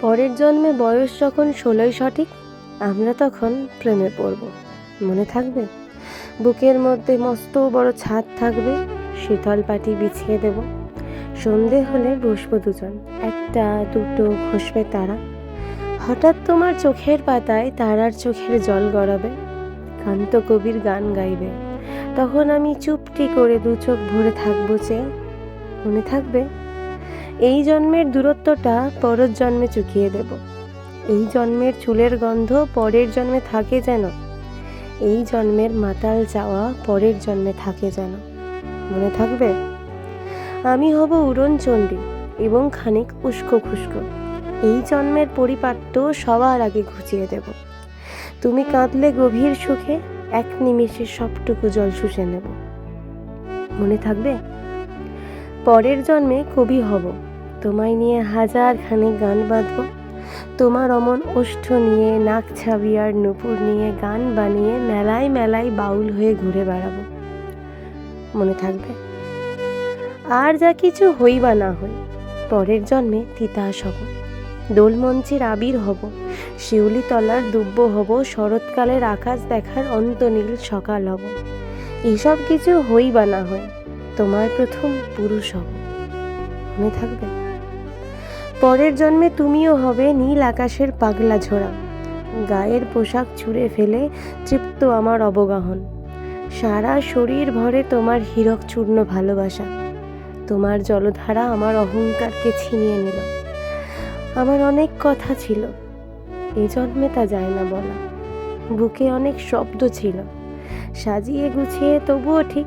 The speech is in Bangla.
পরের জন্মে বয়স যখন ষোলোই সঠিক, আমরা তখন প্রেমে পড়ব। মনে থাকবে? বুকের মধ্যে মস্ত বড় ছাদ থাকবে, শীতল পাটি বিছিয়ে দেব। সন্ধে হলে বসবো দুজন, একটা, দুটো ঘষবে তারা। হঠাৎ তোমার চোখের পাতায় তারার চোখের জল গড়াবে, কান্ত কবির গান গাইবে। তখন আমি চুপটি করে দু চোখ ভরে থাকব চেয়ে। মনে থাকবে? এই জন্মের দূরত্বটা পরের জন্মে চুকিয়ে দেব। এই জন্মের চুলের গন্ধ পরের জন্মে থাকে যেন। এই জন্মের মাতাল চাওয়া পরের জন্মে থাকে যেন। মনে থাকবে? আমি হব উড়নচণ্ডী এবং খানিক উস্কো খুস্কো। এই জন্মের পরিপাট্য সবার আগে ঘুচিয়ে দেব। তুমি কাঁদলে গভীর সুখে, এক নিমেষে সবটুকু জল শুষে নেব। মনে থাকবে? পরের জন্মে কবি হব। তোমায় নিয়ে হাজার খানেক গান বাঁধব। তোমার অমন ওষ্ঠ নিয়ে, নাক ছাবি আর নুপুর নিয়ে গান বানিয়ে মেলায় মেলায় বাউল হয়ে ঘুরে বেড়াবো। মনে থাকবে? আর যা কিছু হই বা না হই পরের জন্মে তিতাস হব। দোলমঞ্চের আবির হব। শিউলি তলার দুব্য হব। শরৎকালের আকাশ দেখার অন্তনীল সকাল হব। এসব কিছু হই বা না হই তোমার প্রথম পুরুষ হব। মনে থাকবে? পরের জন্মে তুমিও হবে নীল আকাশের পাগলা ঝোড়া। গায়ের পোশাক ছুঁড়ে ফেলে তৃপ্ত আমার অবগাহন। সারা শরীর ভরে তোমার হীরক চূর্ণ ভালোবাসা। তোমার জলধারা আমার অহংকারকে ছিনিয়ে নিল। আমার অনেক কথা ছিল। এ জন্মে তা যায় না বলা। বুকে অনেক শব্দ ছিল। সাজিয়ে গুছিয়ে তবুও ঠিক